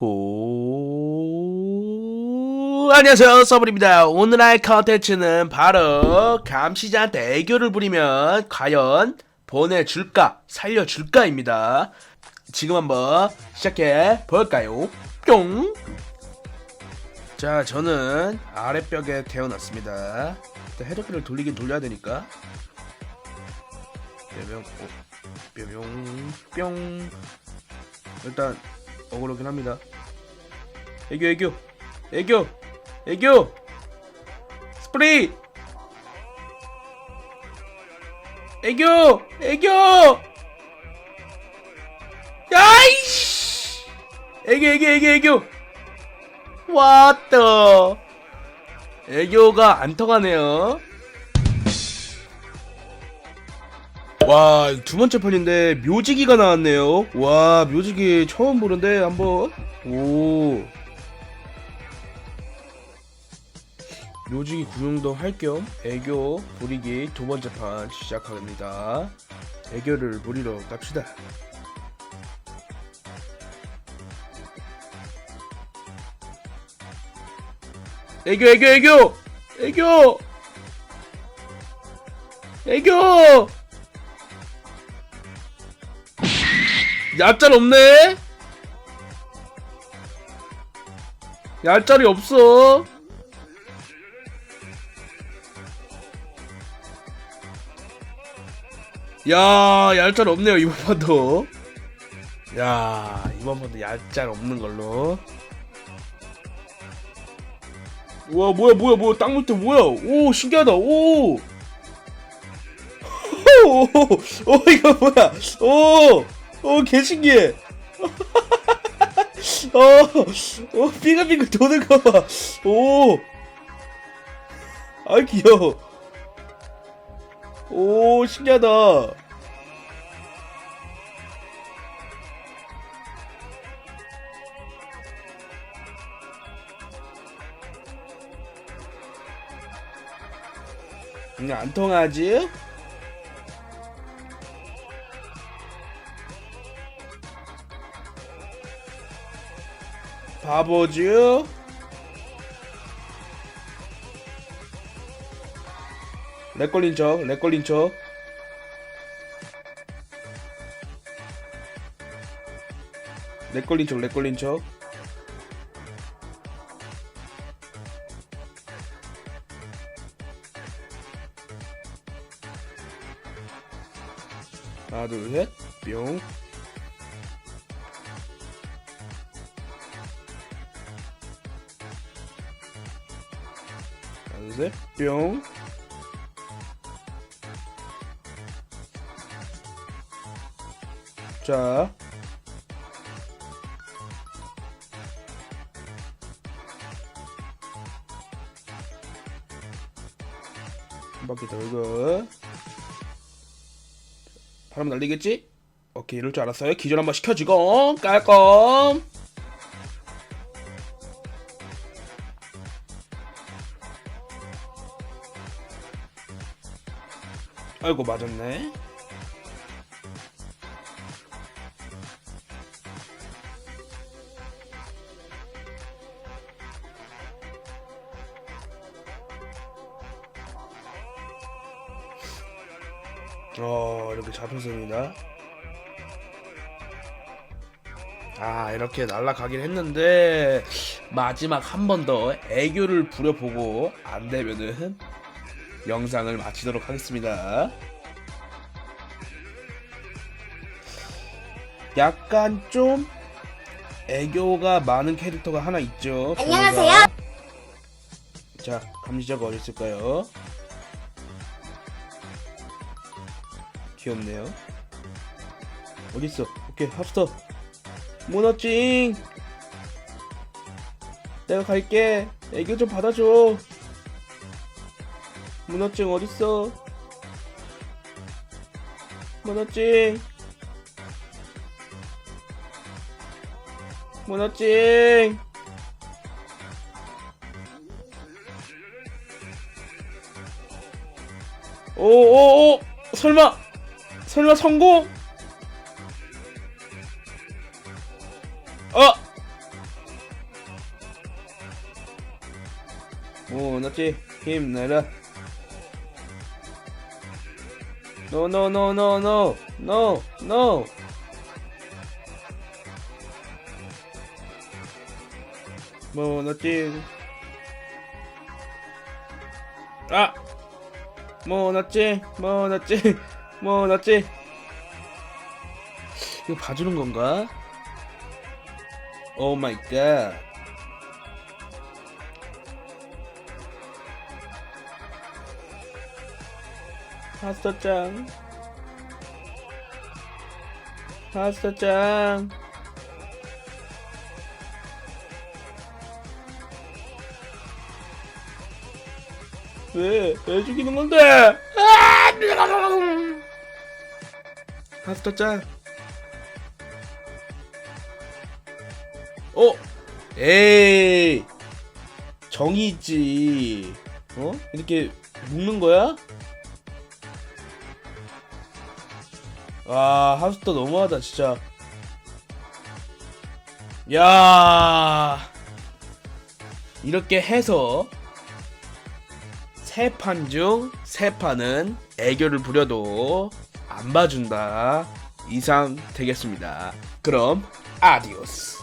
오... 안녕하세요 서블입니다 오늘의 컨텐츠는 바로 감시자한테 애교를 부리면 과연 보내줄까 살려줄까 입니다 지금 한번 시작해 볼까요 뿅 자, 저는 아랫벽에 태어났습니다. 헤드기를 돌리긴 돌려야 되니까. 뿅뿅, 어, 뿅뿅, 뿅. 일단 억울하긴 합니다. 애교, 애교, 애교, 애교. 스프레이. 애교, 애교. 야이씨. 애교, 애교, 애교, 애교. 왔다. 애교가 안 통하네요. 와, 두 번째 판인데 묘지기가 나왔네요. 와, 묘지기 처음 보는데 한번 오. 묘지기 구용도 할 겸 애교 부리기 두 번째 판 시작합니다. 애교를 부리러 갑시다. 애교 애교 애교! 애교! 애교! 얄짤 없네? 얄짤이 없어 야 얄짤 없네요 이번 판도. 야 이번 판도 얄짤 없는 걸로. 와 뭐야 뭐야 뭐야 땅 밑에 뭐야? 오 신기하다 오! 오, 오 이거 뭐야? 오 오 개 신기해. 어오 빙글빙글 도는 거 봐 오! 아이 귀여워 오 신기하다 응, 안 통하지? 바보지? 렉 걸린 척, 렉 걸린 척. 렉 걸린 척, 렉 걸린 척. 하나, 둘, 셋, 뿅. 하나, 둘, 셋, 뿅. 자. 한 바퀴 돌고. 바람 날리겠지? 오케이 이럴 줄 알았어요 기절 한번 시켜주고 깔끔 아이고 맞았네 어 이렇게 잡혔습니다. 아 이렇게 날라가긴 했는데 마지막 한 번 더 애교를 부려보고 안 되면은 영상을 마치도록 하겠습니다. 약간 좀 애교가 많은 캐릭터가 하나 있죠. 안녕하세요. 자 감시자가 어디 있을까요 귀엽네요. 어딨어? 오케이, 합스터. 문어찡! 내가 갈게. 애교 좀 받아줘. 문어찡 어딨어? 문어찡! 문어찡! 오오오! 설마! 설마 성공? 어! 오너지? 힘내라. 노노노노노 노노 뭐, 나지? 아! 뭐, 모노찜 모노찜 모나찌 이거 봐주는 건가? 오 마이 갓 파스타짱 파스타짱 왜? 왜 죽이는 건데? 파스타짱 어? 에이 정이 있지 어? 이렇게 묶는 거야? 와 하스터 너무하다 진짜 야 이렇게 해서 세 판 중 세 판은 애교를 부려도 안 봐준다. 이상 되겠습니다. 그럼 아디오스